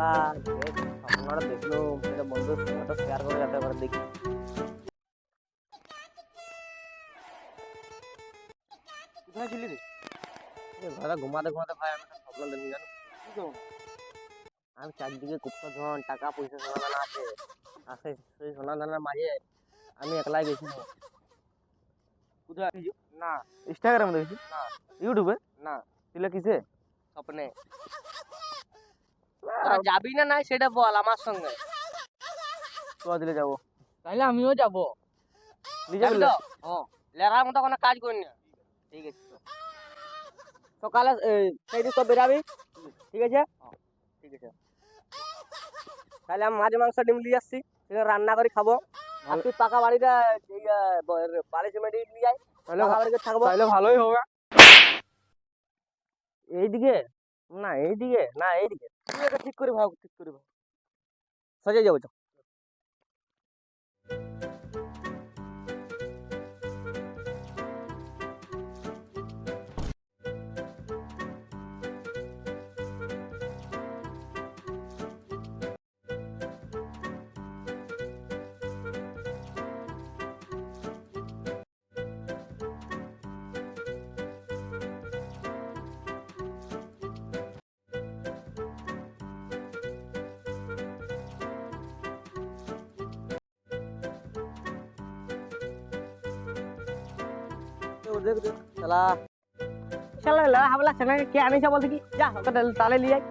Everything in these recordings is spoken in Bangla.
শালা দেখ স্বপ্নটা দেখল সেটা বন্ধুর সঙ্গে তো শেয়ার করে যাতে পারে দেখি কোথায় ছিলি রে এ ঘরে ঘুমাতে ঘুমাতে ভাই আমি একটা স্বপ্ন দেখি জানো কি খবর? আমি চারদিকে গুপ্তধন টাকা পয়সা সোনা দানা আছে আর সেই সেই সোনা দানার মাঝে আমি একলাই গেছি কোথায় না ইনস্টাগ্রামে দেখেছি না ইউটিউবে না দিলে কিসে স্বপ্নে তোরা যাবি না নাই সেটা বল আমার সঙ্গে। তো দিলে যাব। তাহলে আমিও যাব। তো? হ্যাঁ লেখার মতো কোনো কাজ করি না। ঠিক আছে সকালে সেই দিন সব বেরাবি? ঠিক আছে? ঠিক আছে। তাহলে আমি মাছ মাংস ডিম নিয়ে আসছি সেখানে রান্না করে খাব। আর তুই পাকা বাড়িটা এই, আহ, বালি সিমেন্ট নিয়ে যাই তাহলে থাকব। তাহলে ভালোই হবে। এইদিকে না এইদিকে না এইদিকে তুই এটা ঠিক করে ভাব ঠিক করে ভাব সাজিয়ে যাব, চ। তো দেখ দেখ শালা। শালা লা হাবলা সেনা কে আনিছে বলতে কি? যা ওকে তাহলে- তাহলে লিয়ে আয়।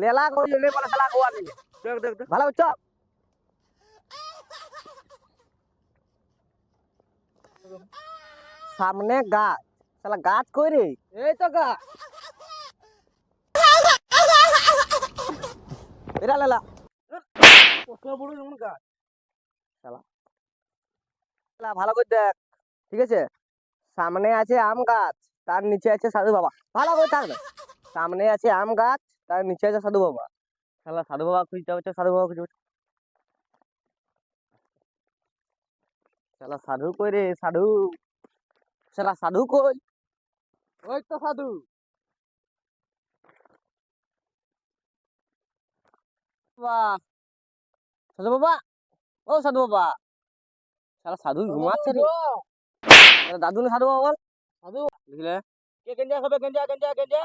লেলা কই লে বলে শালা গোয়া দিলে দেখ দেখ দেখ। ভালো চ সামনে গাছ। শালা গাছ কই রে? এই তো গা। এরা লেলা। কত বড় যেমন গাছ। লেলা, ভালো করে দেখ ঠিক আছে? সামনে আছে আম গাছ তার নিচে আছে সাধু বাবা ভালো করে থাকবে সামনে আছে আম গাছ তার নিচে আছে সাধু বাবা। শালা সাধু বাবা খুঁজতে হচ্ছে সাধু বাবা খুঁজতে শালা সাধু কই রে সাধু? শালা সাধু কই? ওই তো সাধু বাবা সাধু বাবা ও সাধু বাবা। শালা সাধু ঘুমাচ্ছে রে শালা দাদু না সাধু বাবা বল সাধু বুঝলে কে গেঞ্জা খাবে গেঞ্জা গেঞ্জা গেঞ্জা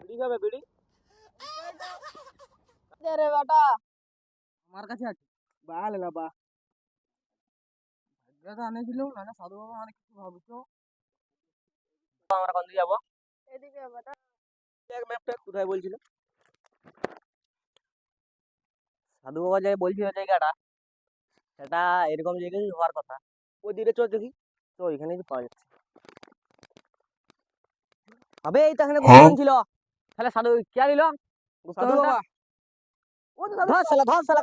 বিড়ি খাবে বিড়ি রে বেটা আমার কাছে আছে বা লেলা বা ভাগ্যটা আনেছিল না সাধু বাবা মানে কিছু ভাবছ আমরা কোন দিকে যাব এদিকে বেটা দেখ ম্যাপটা কোথায় বলছিল সাধু বাবা যে বলছিল জায়গাটা সেটা এরকম জায়গায় হওয়ার কথা। ওই দিকে চল দেখি তো এখানে কি পাওয়া যাচ্ছে। আবে এই তো এখানে গুপ্তধন ছিল। তাহলে সাধু কে দিল? বাবা। ও ধর শালা ধর শালা।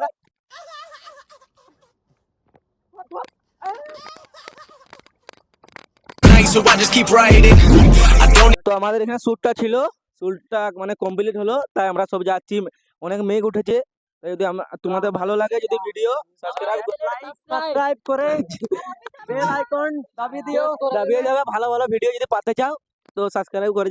তো আমাদের এখানে শ্যুটটা ছিল। শ্যুটটা মানে কমপ্লিট হলো তাই আমরা সব যাচ্ছি। অনেক মেঘ উঠেছে। যদি আমরা তোমাদের ভালো লাগে যদি ভিডিও সাবস্ক্রাইব সাবস্ক্রাইব করে বেল আইকন দাবিয়ে দিও। দাবিয়ে যাবে ভালো ভালো ভিডিও যদি পাতে চাও তো সাবস্ক্রাইব করে